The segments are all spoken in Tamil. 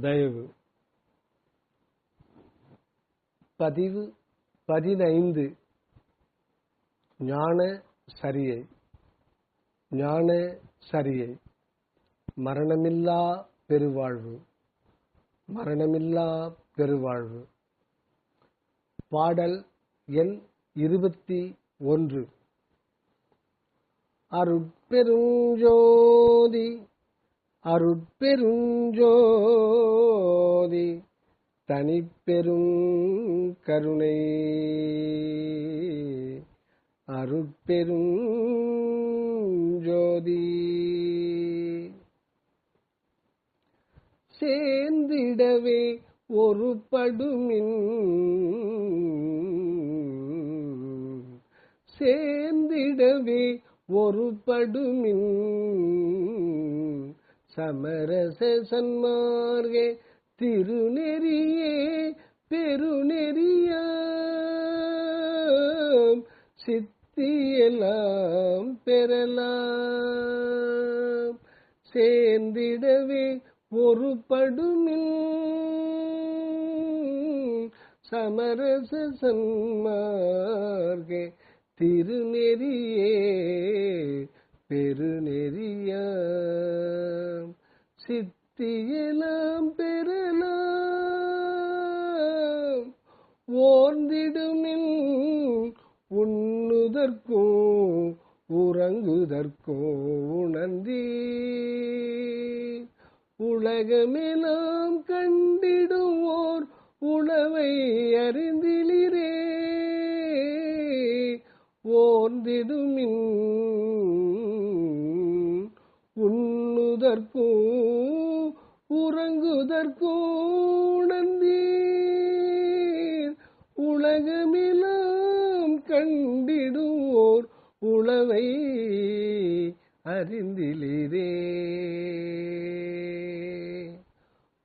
தயவு. பதிவு பதினைந்து. ஞான சரியை. ஞான சரியை. மரணமில்லா பெருவாழ்வு. மரணமில்லா பெருவாழ்வு. பாடல் எண் இருபத்தி ஒன்று. அருட்பெருஞ்சோதி அருட்பெருஞ்சோதி தனிப்பெரும் கருணை. அருட்பெரும் ஜோதி சேர்ந்திடவே ஒரு படுமின் சேர்ந்திடவே ஒரு படுமின் சமரச சன்மார்கே திருநெறியே பெருநெறியாம் சித்தியெல்லாம் பெறலாம். சேர்ந்திடவே ஒரு படுமில் சமரச சன்மார்கே திருநெறியே பெருநெறியாம். சித்தியெல்லாம் பெறலாம் ஓர்ந்திடுமின் உண்ணுதற்கோ உறங்குதற்கோ உணர்ந்தீ. உலகமெல்லாம் கண்டிடுவோர் உணவை அறிந்திலிரே. ஓர்ந்திடுமின் உண்ணுதற்கும் உறங்குதற்கோ உணர்ந்தீர். உலகமெல்லாம் கண்டிடுவோர் உளவை அறிந்திலிரே.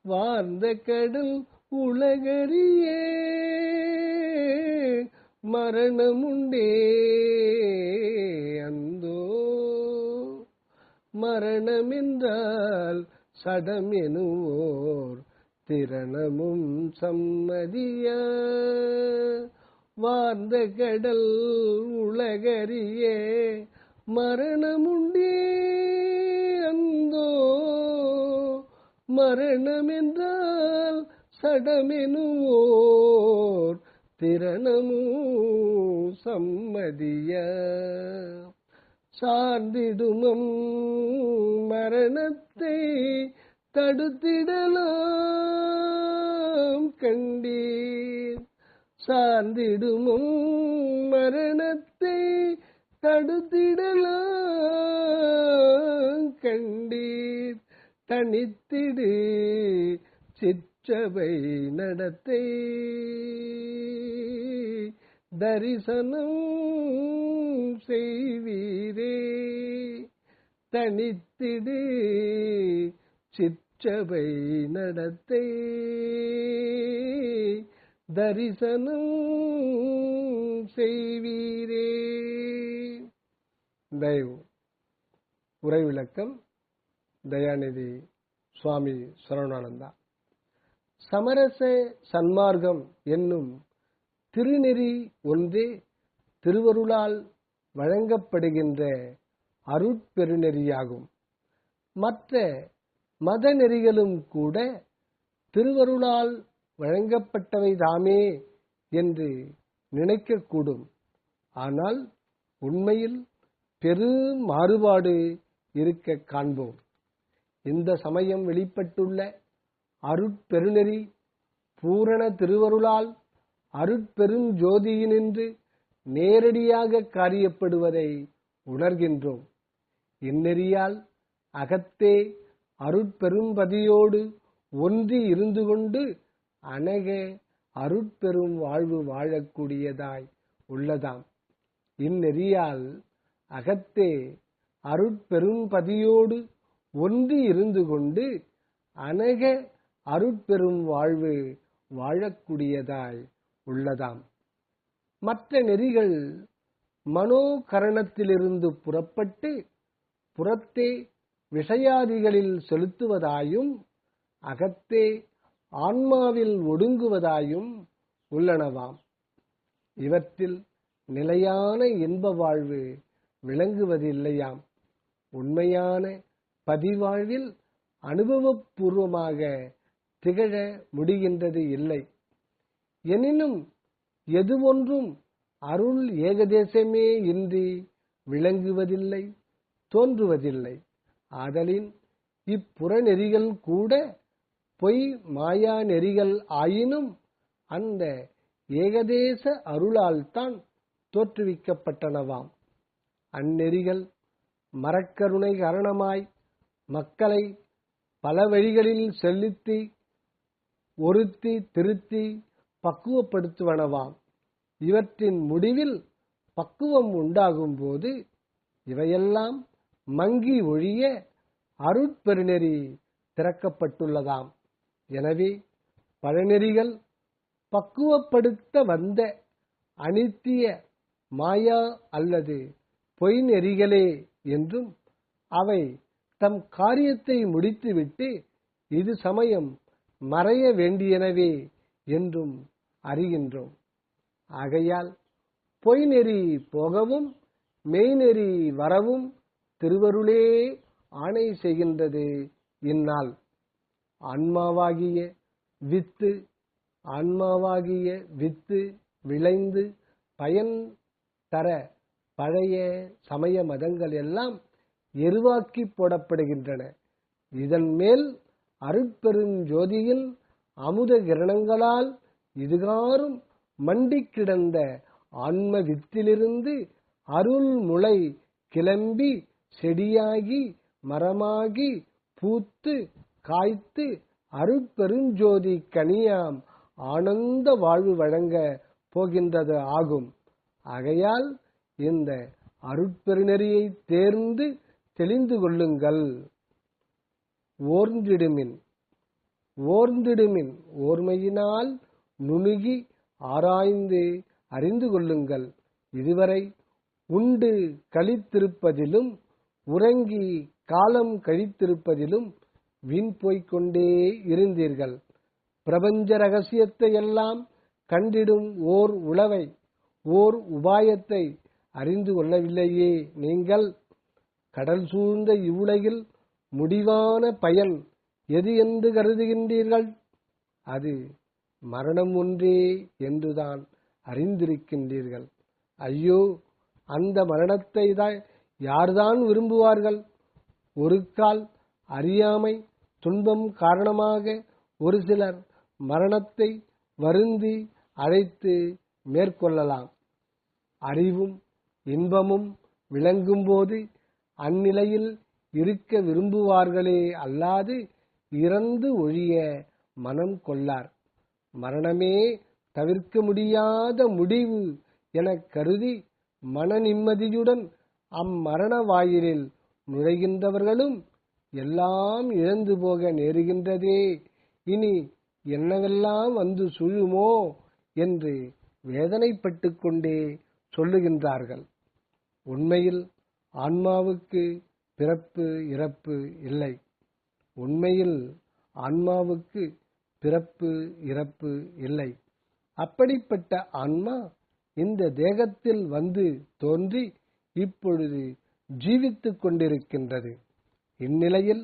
வார்ந்த கடல் உலகறியே மரணமுண்டே அந்தோ. மரணமென்றால் சடம் எனுவோர் திரணமும் சம்மதிய? வார்ந்த கடல் உலகறியே மரணமுண்டே அந்தோ? மரணமென்றால் சடமெனுவோர் திரணமும் சம்மதிய? சார்ந்திடுமம் மரணத்தை தடுத்திடலாம் கண்டீர். சார்ந்திடுமம் மரணத்தை தடுத்திடலாம் கண்டீர். தனித்திடு சிற்றவை நடத்தை. தரிசனம் செய்வீரே. தனித்திடு சிற்றவை நடத்தை. தரிசனம் செய்வீரே. தயவு. உரை விளக்கம் தயாநிதி சுவாமி சரவணானந்தா. சமரச சன்மார்க்கம் என்னும் திருநெறி ஒன்றே திருவருளால் வழங்கப்படுகின்ற அருட்பெருநெறியாகும். மற்ற மத நெறிகளும் கூட திருவருளால் வழங்கப்பட்டவை தாமே என்று நினைக்கக்கூடும். ஆனால் உண்மையில் பெரும் மாறுபாடு இருக்க காண்போம். இந்த சமயம் வெளிப்பட்டுள்ள அருட்பெருநெறி பூரண திருவருளால் அருட்பெரும் ஜோதியினின்று நேரடியாக காரியப்படுவதை உணர்கின்றோம். இந்நெறியால் அகத்தே அருட்பெரும்பதியோடு ஒன்றி இருந்து கொண்டு அநேக அருட்பெரும் வாழ்வு வாழக்கூடியதாய் உள்ளதாம். இந்நெறியால் அகத்தே அருட்பெரும்பதியோடு ஒன்றி இருந்து கொண்டு அநேக அருட்பெரும் வாழ்வு வாழக்கூடியதாய் உள்ளதாம். மற்ற நெறிகள் மனோகரணத்திலிருந்து புறப்பட்டு புறத்தே விஷயாதிகளில் செலுத்துவதாயும் அகத்தே ஆன்மாவில் ஒடுங்குவதாயும் உள்ளனவாம். இவற்றில் நிலையான இன்ப வாழ்வு விளங்குவதில்லையாம். உண்மையான பதிவாழ்வில் அனுபவபூர்வமாக திகழ முடிகின்றது இல்லை. எனினும் எது ஒன்றும் அருள் ஏகதேசமே இன்றி விளங்குவதில்லை தோன்றுவதில்லை. ஆதலின் இப்புறநெறிகள் கூட பொய் மாயா நெறிகள் ஆயினும் அந்த ஏகதேச அருளால்தான் தோற்றுவிக்கப்பட்டனவாம். அந்நெறிகள் மரக்கருணை காரணமாய் மக்களை பல வழிகளில் செலுத்தி ஒருத்தி திருத்தி பக்குவப்படுத்துவனவாம். இவற்றின் முடிவில் பக்குவம் உண்டாகும் போது இவையெல்லாம் மங்கி ஒழிய அருட்பெருநெறி திறக்கப்பட்டுள்ளதாம். எனவே பழநெறிகள் பக்குவப்படுத்த வந்த அனித்திய மாயா அல்லது பொய் நெறிகளே என்றும் அவை தம் காரியத்தை முடித்துவிட்டு இது சமயம் மறைய வேண்டியனவே என்றும் அறிகின்றோம். ஆகையால் பொய் நெறி போகவும் மெய்நெறி வரவும் திருவருளே ஆணை செய்கின்றது இந்நாள். ஆன்மாவாகிய வித்து ஆன்மாவாகிய வித்து விளைந்து பயன் தர பழைய சமய மதங்கள் எல்லாம் எருவாக்கி போடப்படுகின்றன. இதன் மேல் அருட்பெரும் ஜோதியின் அமுத கிரணங்களால் இதுகாரும் மண்டிக் கிடந்த ஆன்ம வித்திலிருந்து அருள் முளை கிளம்பி செடியாகி மரமாகி பூத்து காய்த்து அருட்பெருஞ்சோதி கனியாம் ஆனந்த வாழ்வு வழங்க போகின்றது ஆகும். ஆகையால் இந்த அருட்பெருநெறியைத் தேர்ந்து தெளிந்து கொள்ளுங்கள். ஓர்ந்திடுமின். ஓர்ந்திடுமின் ஓர்மையினால் நுணுகி ஆராய்ந்து அறிந்து கொள்ளுங்கள். இதுவரை உண்டு கழித்திருப்பதிலும் உறங்கி காலம் கழித்திருப்பதிலும் வீண் போய்க் கொண்டே இருந்தீர்கள். பிரபஞ்ச ரகசியத்தை எல்லாம் கண்டிடும் ஓர் உளவை ஓர் உபாயத்தை அறிந்து கொள்ளவில்லையே நீங்கள். கடல் சூழ்ந்த இவ்வுலகில் முடிவான பயன் எது என்று கருதுகின்றீர்கள்? அது மரணம் ஒன்றே என்றுதான் அறிந்திருக்கின்றீர்கள். ஐயோ அந்த மரணத்தை தான் யார்தான் விரும்புவார்கள்? ஒரு கால் அறியாமை துன்பம் காரணமாக ஒரு சிலர் மரணத்தை வருந்தி அழைத்து மேற்கொள்ளலாம். அறிவும் இன்பமும் விளங்கும்போது அந்நிலையில் இருக்க விரும்புவார்களே அல்லாது இறந்து ஒழிய மனம் கொள்ளார். மரணமே தவிர்க்க முடியாத முடிவு எனக் கருதி மன நிம்மதியுடன் அம்மரண வாயிலில் நுழைகின்றவர்களும் எல்லாம் இழந்து போக நேருகின்றதே. இனி என்னவெல்லாம் வந்து சுழுமோ என்று வேதனைப்பட்டு கொண்டே சொல்லுகின்றார்கள். உண்மையில் ஆன்மாவுக்கு பிறப்பு இறப்பு இல்லை. உண்மையில் ஆன்மாவுக்கு பிறப்பு இறப்பு இல்லை. அப்படிப்பட்ட ஆன்மா இந்த தேகத்தில் வந்து தோன்றி இப்பொழுது ஜீவித்துக் கொண்டிருக்கின்றது. இந்நிலையில்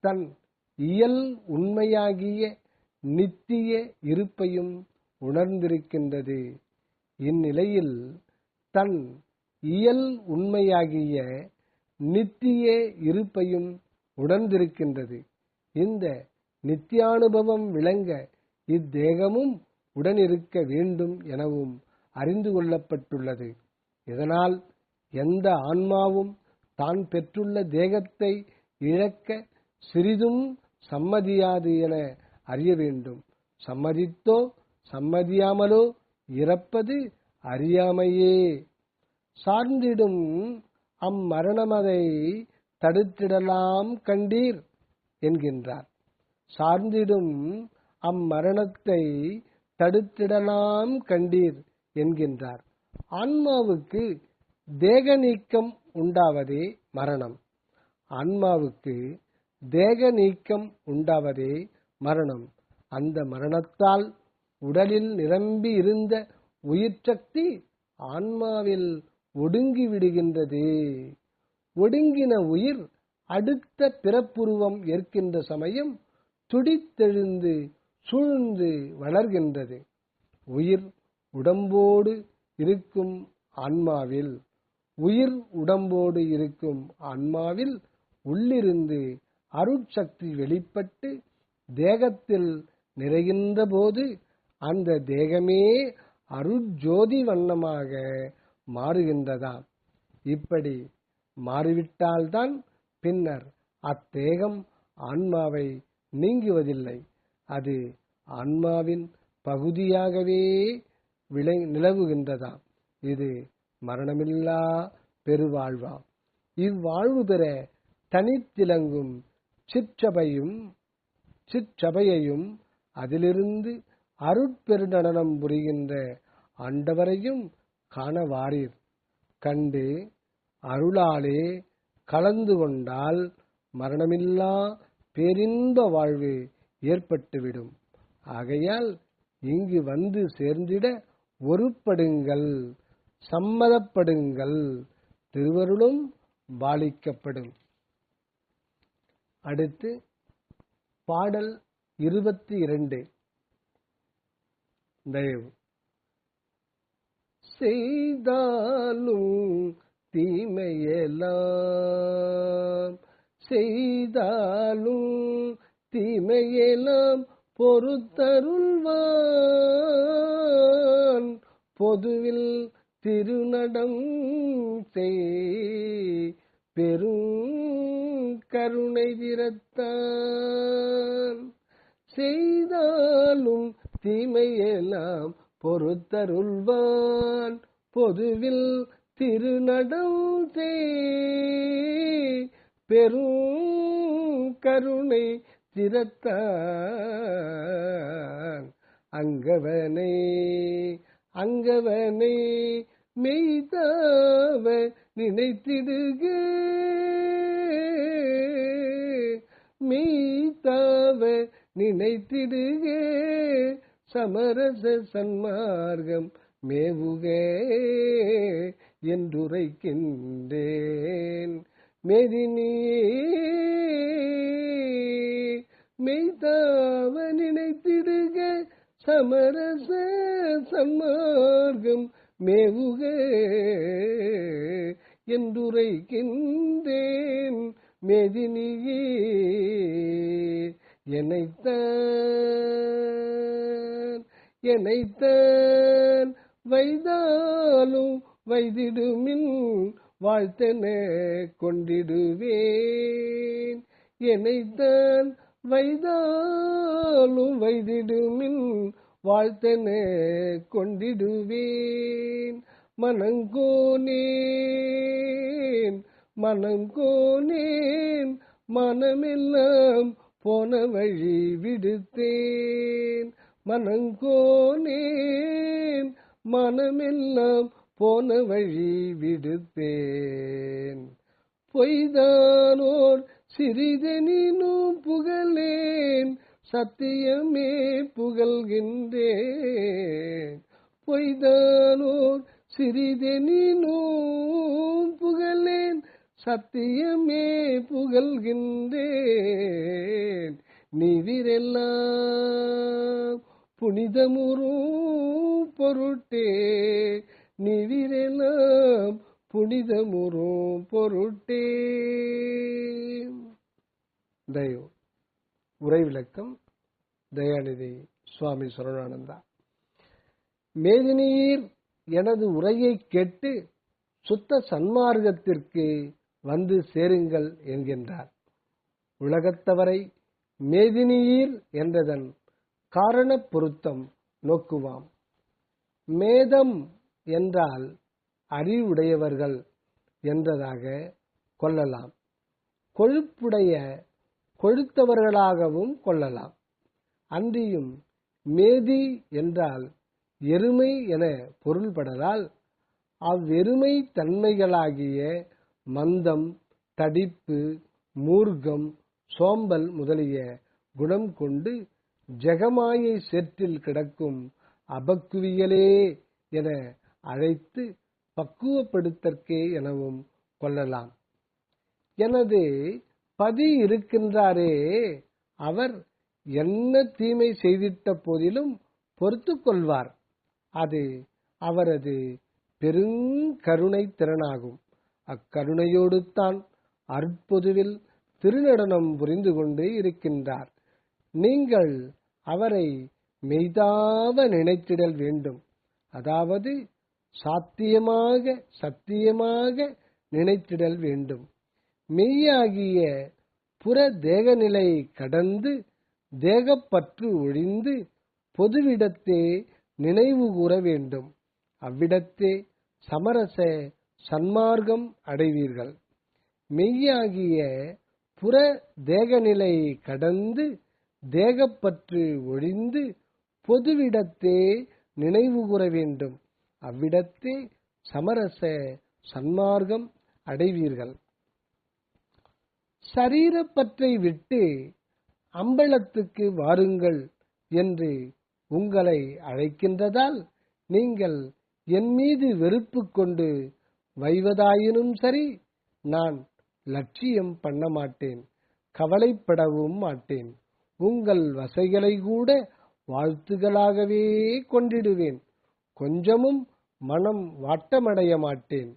தன் இயல் உண்மையாகிய நித்திய இருப்பையும் உணர்ந்திருக்கின்றது. இந்நிலையில் தன் இயல் உண்மையாகிய நித்திய இருப்பையும் உணர்ந்திருக்கின்றது. இந்த நித்தியானுபவம் விளங்க இத்தேகமும் உடனிருக்க வேண்டும் எனவும் அறிந்து கொள்ளப்பட்டுள்ளது. இதனால் எந்த ஆன்மாவும் தான் பெற்றுள்ள தேகத்தை இழக்க சிறிதும் சம்மதியாது என அறிய வேண்டும். சம்மதித்தோ சம்மதியாமலோ இறப்பது அறியாமையே. சார்ந்திடும் அம்மரணமதை தடுத்திடலாம் கண்டீர். என்கின்றார். சார்ந்திடும் அம்மரணத்தை தடுத்திடலாம் கண்டீர் என்கின்றார். ஆன்மாவுக்கு தேக நீக்கம் உண்டாவதே மரணம். ஆன்மாவுக்கு தேக நீக்கம் உண்டாவதே மரணம். அந்த மரணத்தால் உடலில் நிரம்பி இருந்த உயிர் சக்தி ஆன்மாவில் ஒடுங்கி விடுகின்றது. ஒடுங்கின உயிர் அடுத்த பிறப்புருவம் ஏற்கின்ற சமயம் துடித்தெழுந்து சூழ்ந்து வளர்கின்றது. உயிர் உடம்போடு இருக்கும் ஆன்மாவில் உயிர் உடம்போடு இருக்கும் ஆன்மாவில் உள்ளிருந்து அருட்சக்தி வெளிப்பட்டு தேகத்தில் நிறைகின்ற போது அந்த தேகமே அருட்ஜோதி வண்ணமாக மாறுகின்றதாம். இப்படி மாறிவிட்டால்தான் பின்னர் அத்தேகம் ஆன்மாவை நீங்குவதில்லை. அது ஆன்மாவின் பகுதியாகவே விளை நிலவுகின்றதாம் இது மரணமில்லா பெருவாழ்வாம் இவ்வாழ்வு பெற தனித்திலங்கும் சிற்றபையும் சிற்றபையையும் அதிலிருந்து அருட்பெருநடனம் புரிகின்ற ஆண்டவரையும் காணவாரீர். கண்டு அருளாலே கலந்து கொண்டால் மரணமில்லா பேரின்ப வாழ்வு ஏற்பட்டுவிடும். ஆகையால் இங்கு வந்து சேர்ந்திட ஒருப்படுங்கள் சம்மதப்படுங்கள் திருவருளும் பாலிக்கப்படும். அடுத்து பாடல் இருபத்தி இரண்டு தயவு செய்தாலும் தீமையெல்லாம் செய்தாலும் தீமையெல்லாம் பொறுத்தருள்வான். பொதுவில் திருநடம் செய் பெரும் கருணை திறத்தான். செய்தாலும் தீமையெல்லாம் பொறுத்தருள்வான். பொதுவில் திருநடம் பெரும் கருணை திறத்தான் அங்கவனை. அங்கவனை மெய்தாவ நினைத்திடுக. மெய்தாவ நினைத்திடுக. சமரச சன்மார்க்கம் மேவுகே. என்றுரைக்கின்றேன். மேதினியே மெய்தாவ நினைத்திடுக சமரச சன்மார்க்கம் மேவுக என்றுரைக்கின்றேன். மெதினியே என்னைத்தான் எனைத்தான் வைதாலும் வைதிடுமின் வாழ்த்தென கொண்டிடுவேன். என்னைத்தான் வைதாலும் வைதிடுமின் வாழ்த்தென கொண்டிடுவேன். மனங்கோனேன் மனங்கோனேன் மனமெல்லாம் போன வழி விடுத்தேன். மனங்கோனேன் மனமெல்லாம் போன வழி விடுத்தேன் பொய்தானோர் சிறிதெனினும் புகழேன் சத்தியமே புகழ்கின்றேன். பொய்தானோர் சிறிதெனினும் புகழேன் சத்தியமே புகழ்கின்றேன். நீவிரெல்லாம் புனிதமுறும் பொருட்டே நீவிரெல்லாம் புனிதமுறோ பொருட்டே. தயோ. உரை விளக்கம் தயாநிதி சுவாமி சரணானந்தா. மேதினியீர் எனது உரையை கேட்டு சுத்த சன்மார்க்கத்திற்கு வந்து சேருங்கள் என்கின்றார். உலகத்தவரை மேதினியீர் என்றதன் காரண பொருத்தம் நோக்குவாம். மேதம் என்றால் அறிவுடையவர்கள் என்றதாக கொள்ளலாம். கொழுப்புடைய கொழுத்தவர்களாகவும் கொள்ளலாம். அன்றியும் மேதி என்றால் எருமை என பொருள்படலால் அவ்வெருமை தன்மைகளாகிய மந்தம் தடிப்பு மூர்க்கம் சோம்பல் முதலிய குணம் கொண்டு ஜெகமாயை சேற்றில் கிடக்கும் அபக்குவியலே என அழைத்து பக்குவப்படுத்தற்கே எனவும் கொள்ளலாம். எனது பதி இருக்கின்றாரே அவர் என்ன தீமை செய்திட்ட போதிலும் பொறுத்து கொள்வார். அது அவரது பெருங்கருணை திறனாகும். அக்கருணையோடு தான் அற்பொதுவில் திருநடனம் புரிந்து கொண்டு இருக்கின்றார். நீங்கள் அவரை மெய்தாவ நினைத்திடல் வேண்டும். அதாவது சாத்தியமாக சத்தியமாக நினைத்திடல் வேண்டும். மெய்யாகிய புற தேகநிலை கடந்து தேகப்பற்று ஒழிந்து பொதுவிடத்தே நினைவு கூற வேண்டும். அவ்விடத்தே சமரச சன்மார்க்கம் அடைவீர்கள். மெய்யாகிய புற தேகநிலை கடந்து தேகப்பற்று ஒழிந்து பொதுவிடத்தே நினைவு கூற வேண்டும். அவ்விடத்தே சமரச சன்மார்க்கம் அடைவீர்கள். சரீரப்பற்றை விட்டு அம்பலத்துக்கு வாருங்கள் என்று உங்களை அழைக்கின்றதால் நீங்கள் என் மீது வெறுப்பு கொண்டு வைவதாயினும் சரி நான் லட்சியம் பண்ண மாட்டேன் கவலைப்படவும் மாட்டேன். உங்கள் வசைகளை கூட வாழ்த்துகளாகவே கொண்டிடுவேன். கொஞ்சமும் மனம் வாட்டமடைய மாட்டேன்.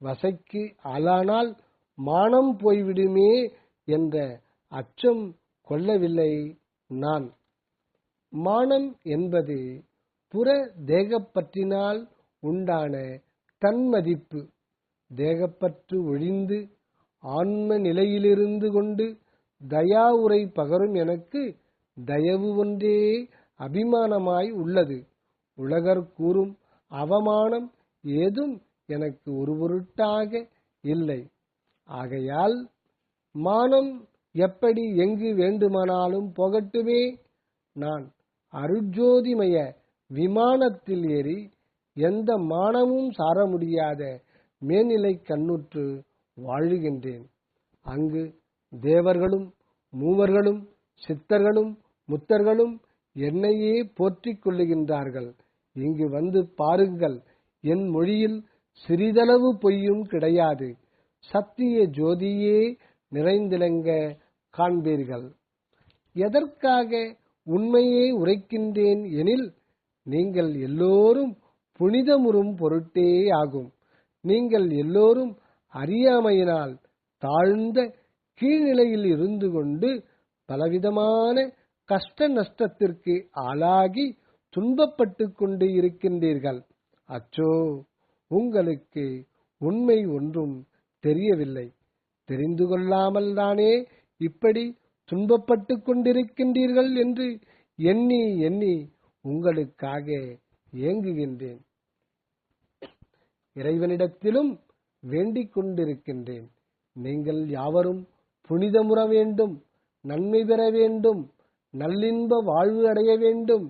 வசைக்கு ஆளானால் மானம் போய்விடுமே என்ற அச்சம் கொள்ளவில்லை நான். மானம் என்பது புற தேகப்பற்றினால் உண்டான தன்மதிப்பு. தேகப்பற்று ஒழிந்து ஆன்ம நிலையிலிருந்து கொண்டு தயா உரை பகரும் எனக்கு தயவு ஒன்றே அபிமானமாய் உள்ளது. உலகர் கூறும் அவமானம் ஏதும் எனக்கு ஒரு பொருட்டாக இல்லை. ஆகையால் மானம் எப்படி எங்கு வேண்டுமானாலும் போகட்டுமே. நான் அருஜோதிமய விமானத்தில் ஏறி எந்த மானமும் சார முடியாத மேல்நிலை கண்ணுற்று வாழுகின்றேன். அங்கு தேவர்களும் மூவர்களும் சித்தர்களும் முத்தர்களும் என்னையே போற்றிக் கொள்ளுகின்றார்கள். இங்கு வந்து பாருங்கள் என் மொழியில் சிறிதளவு பொய்யும் கிடையாது. சத்திய ஜோதியே நிறைந்திலங்க காண்பீர்கள். எதற்காக உண்மையே உரைக்கின்றேன் எனில் நீங்கள் எல்லோரும் புனிதமுறும் பொருட்டே ஆகும். நீங்கள் எல்லோரும் அறியாமையினால் தாழ்ந்த கீழ்நிலையில் இருந்து கொண்டு பலவிதமான கஷ்ட நஷ்டத்திற்கு ஆளாகி துன்பப்பட்டு கொண்டு இருக்கின்றீர்கள். அச்சோ உங்களுக்கு உண்மை ஒன்றும் தெரியவில்லை. தெரிந்து கொள்ளாமல் தானே இப்படி துன்பப்பட்டு கொண்டிருக்கின்றீர்கள் என்று எண்ணி எண்ணி உங்களுக்காக ஏங்குகின்றேன். இறைவனிடத்திலும் வேண்டிக் கொண்டிருக்கின்றேன். நீங்கள் யாவரும் புனிதமுற வேண்டும் நன்மை பெற வேண்டும் நல்லின்ப வாழ்வு அடைய வேண்டும்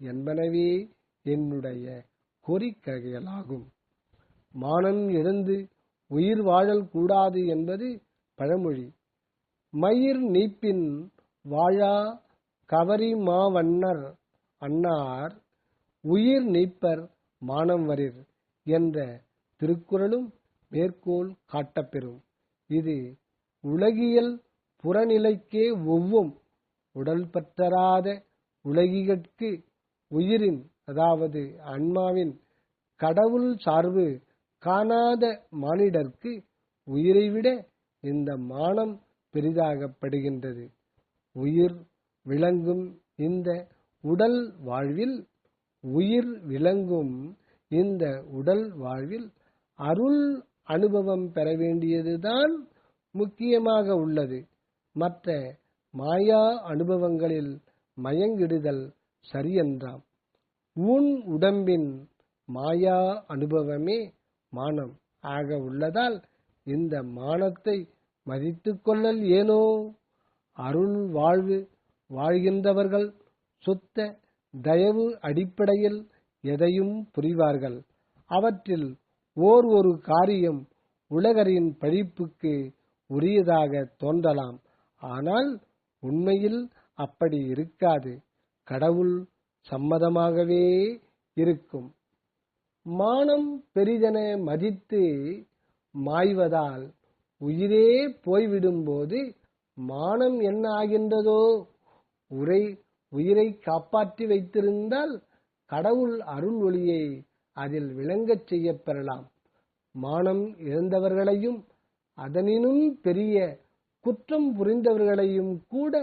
என்பனவே என்னுடைய கோரிக்கைகளாகும் மானம் இழந்து உயிர் வாழல் கூடாது என்பது பழமொழி. மயிர் நீப்பின் வாழா கவரி மாவண்ணர் அன்னார் உயிர் நீப்பர் மானம் வரிர் என்ற திருக்குறளும் மேற்கோள் காட்டப்பெறும். இது உலகியல் புறநிலைக்கே ஒவ்வும் உடல் பற்றராத உலகிகட்கு உயிரின் அதாவது ஆன்மாவின் கடவுள் சார்பு காணாத மானிடர்க்கு உயிரை விட இந்த மானம் பெரிதாகப்படுகின்றது. உயிர் விளங்கும் இந்த உடல் வாழ்வில் உயிர் விளங்கும் இந்த உடல் வாழ்வில் அருள் அனுபவம் பெற வேண்டியதுதான் முக்கியமாக உள்ளது. மற்ற மாயா அனுபவங்களில் மயங்கிடுதல் சரியென்றாம். உன் உடம்பின் மாயா அனுபவமே மானம். ஆக உள்ளதால் இந்த மானத்தை மதித்து கொள்ளல் ஏனோ? அருள் வாழ்வு வாழ்கின்றவர்கள் சுத்த தயவு அடிப்படையில் எதையும் புரிவார்கள். அவற்றில் ஓர் ஒரு காரியம் உலகரின் பழிப்புக்கு உரியதாக தோன்றலாம். ஆனால் உண்மையில் அப்படி இருக்காது. கடவுள் சம்மதமாகவே இருக்கும். மானம் பெரிதென மதித்து மாய்வதால் உயிரே போய்விடும்போது மானம் என்ன ஆகின்றதோ? உரை உயிரை காப்பாற்றி வைத்திருந்தால் கடவுள் அருள் ஒளியை அதில் விளங்கச் செய்யப் பெறலாம். மானம் இழந்தவர்களையும் அதனினும் பெரிய குற்றம் புரிந்தவர்களையும் கூட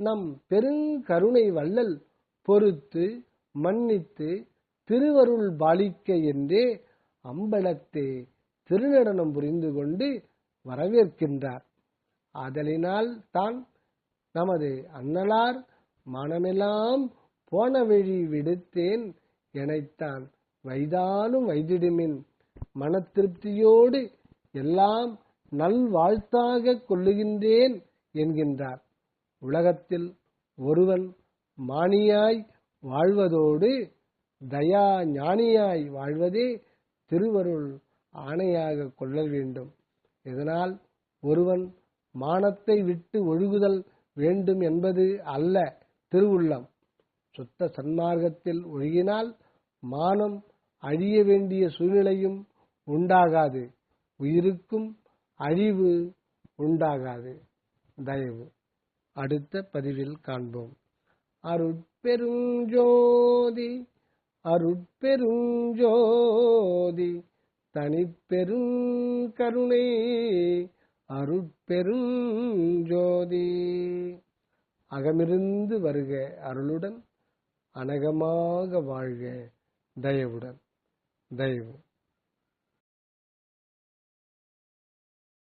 நம் பெருங்கருணை வள்ளல் பொறுத்து மன்னித்து திருவருள் பாலிக்க என்றே அம்பலத்தே திருநடனம் புரிந்து கொண்டு வரவேற்கின்றார். ஆதலினால் தான் நமது அன்னலார் மனமெல்லாம் போன வழி விடுத்தேன் எனைத்தான் வைதாலும் வைதிடுமின் மன திருப்தியோடு எல்லாம் நல்வாழ்த்தாக கொள்ளுகின்றேன் என்கின்றார். உலகத்தில் ஒருவன் மானியாய் வாழ்வதோடு தயா ஞானியாய் வாழ்வதே திருவருள் ஆணையாக கொள்ள வேண்டும். இதனால் ஒருவன் மானத்தை விட்டு ஒழுகுதல் வேண்டும் என்பது அல்ல திருவுள்ளம். சுத்த சன்மார்க்கத்தில் ஒழுகினால் மானம் அழிய வேண்டிய சூழ்நிலையும் உண்டாகாது. உயிருக்கும் அழிவு உண்டாகாது. தயவு. அடுத்த பதிவில் காண்போம். அருட்பெருஞ்சோதி அருட்பெருஞ்சோதி தனிப்பெருங்கருணை அருட்பெருஞ்சோதி. அகமிருந்து வருக அருளுடன் அனகமாக வாழ்க தயவுடன். தயவு.